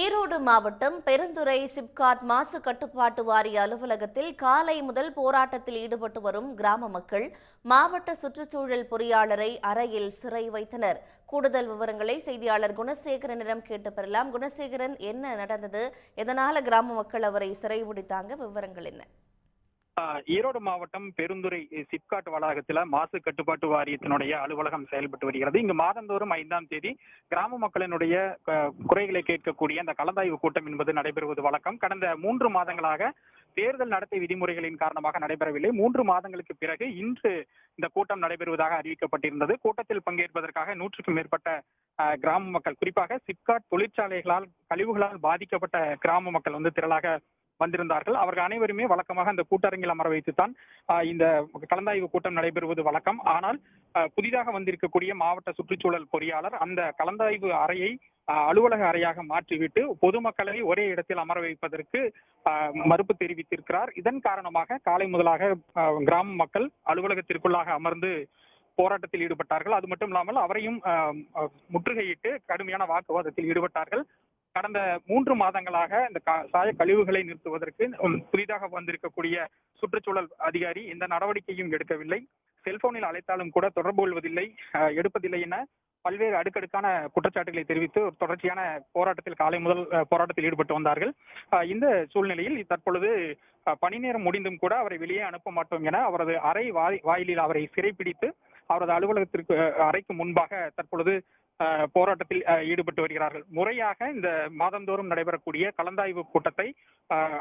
ஈரோடு மாவட்டம் பெருந்துறை சிப்காட் மாசு கட்டுப்பாட்டு வாரிய அலுவலகத்தில் காலை முதல் போராட்டத்தில் ஈடுபட்டு வரும் கிராம மக்கள் மாவட்ட சுற்றுச்சூழல் பொறியாளரை அறையில் சிறை வைத்தனர். கூடுதல் விவரங்களை செய்தியாளர் குணசேகரனிடம் கேட்டு பெறலாம். குணசேகரன் என்ன நடந்தது? எதனால கிராம மக்கள் அவரை சிறை பிடித்தாங்க? விவரங்கள் என்ன? ஈரோடு மாவட்டம் பெருந்துறை சிப்காட் வளாகத்தில் மாசு கட்டுப்பாட்டு வாரியத்தினுடைய அலுவலகம் செயல்பட்டு வருகிறது. இங்கு மாதந்தோறும் ஐந்தாம் தேதி கிராம மக்களினுடைய குறைகளை கேட்கக்கூடிய அந்த கலந்தாய்வு கூட்டம் என்பது நடைபெறுவது வழக்கம். கடந்த மூன்று மாதங்களாக தேர்தல் நடத்தை விதிமுறைகளின் காரணமாக நடைபெறவில்லை. மூன்று மாதங்களுக்கு பிறகு இன்று இந்த கூட்டம் நடைபெறுவதாக அறிவிக்கப்பட்டிருந்தது. கூட்டத்தில் பங்கேற்பதற்காக நூற்றுக்கும் மேற்பட்ட கிராம மக்கள் குறிப்பாக சிப்காட் தொழிற்சாலைகளால் கழிவுகளால் பாதிக்கப்பட்ட கிராம மக்கள் வந்து திரளாக வந்திருந்தார்கள். அவர்கள் அனைவருமே வழக்கமாக அந்த கூட்டரங்கில் அமர வைத்துத்தான் இந்த கலந்தாய்வு கூட்டம் நடைபெறுவது வழக்கம். ஆனால் புதிதாக வந்திருக்கக்கூடிய மாவட்ட சுற்றுச்சூழல் பொறியாளர் அந்த கலந்தாய்வு அறையை அலுவலக அறையாக மாற்றிவிட்டு பொதுமக்களை ஒரே இடத்தில் அமர வைப்பதற்கு ஆஹ், மறுப்பு தெரிவித்திருக்கிறார். இதன் காரணமாக காலை முதலாக கிராம மக்கள் அலுவலகத்திற்குள்ளாக அமர்ந்து போராட்டத்தில் ஈடுபட்டார்கள். அது மட்டும் இல்லாமல் அவரையும் ஆஹ், முற்றுகையிட்டு கடுமையான வாக்குவாதத்தில் ஈடுபட்டார்கள். கடந்த மூன்று மாதங்களாக இந்த சாய கழிவுகளை நிறுத்துவதற்கு புதிதாக வந்திருக்கக்கூடிய சுற்றுச்சூழல் அதிகாரி எந்த நடவடிக்கையும் எடுக்கவில்லை. செல்போனில் அழைத்தாலும் கூட தொடர்பு கொள்வதில்லை எடுப்பதில்லை என பல்வேறு அடுக்கடுக்கான குற்றச்சாட்டுகளை தெரிவித்து ஒரு தொடர்ச்சியான போராட்டத்தில் காலை முதல் போராட்டத்தில் ஈடுபட்டு வந்தார்கள். இந்த சூழ்நிலையில் தற்பொழுது பணி நேரம் முடிந்தும் கூட அவரை வெளியே அனுப்ப மாட்டோம் என அவரது அறை வாயிலில் அவரை சிறைப்பிடித்து அவரது அலுவலகத்திற்கு அறைக்கு முன்பாக தற்பொழுது போராட்டத்தில் ஈடுபட்டு வருகிறார்கள். முறையாக இந்த மாதந்தோறும் நடைபெறக்கூடிய கலந்தாய்வு கூட்டத்தை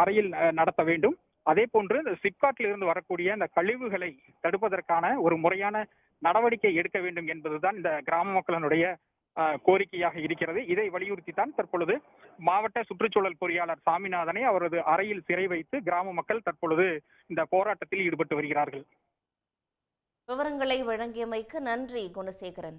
அறையில் நடத்த வேண்டும். அதே போன்று இந்த சிப்காட்டில் இருந்து வரக்கூடிய இந்த கழிவுகளை தடுப்பதற்கான ஒரு முறையான நடவடிக்கை எடுக்க வேண்டும் என்பதுதான் இந்த கிராம மக்களினுடைய கோரிக்கையாக இருக்கிறது. இதை வலியுறுத்தி தான் தற்பொழுது மாவட்ட சுற்றுச்சூழல் பொறியாளர் சாமிநாதனை அவரது அறையில் சிறை வைத்து கிராம மக்கள் தற்பொழுது இந்த போராட்டத்தில் ஈடுபட்டு வருகிறார்கள். விவரங்களை வழங்கியமைக்கு நன்றி குணசேகரன்.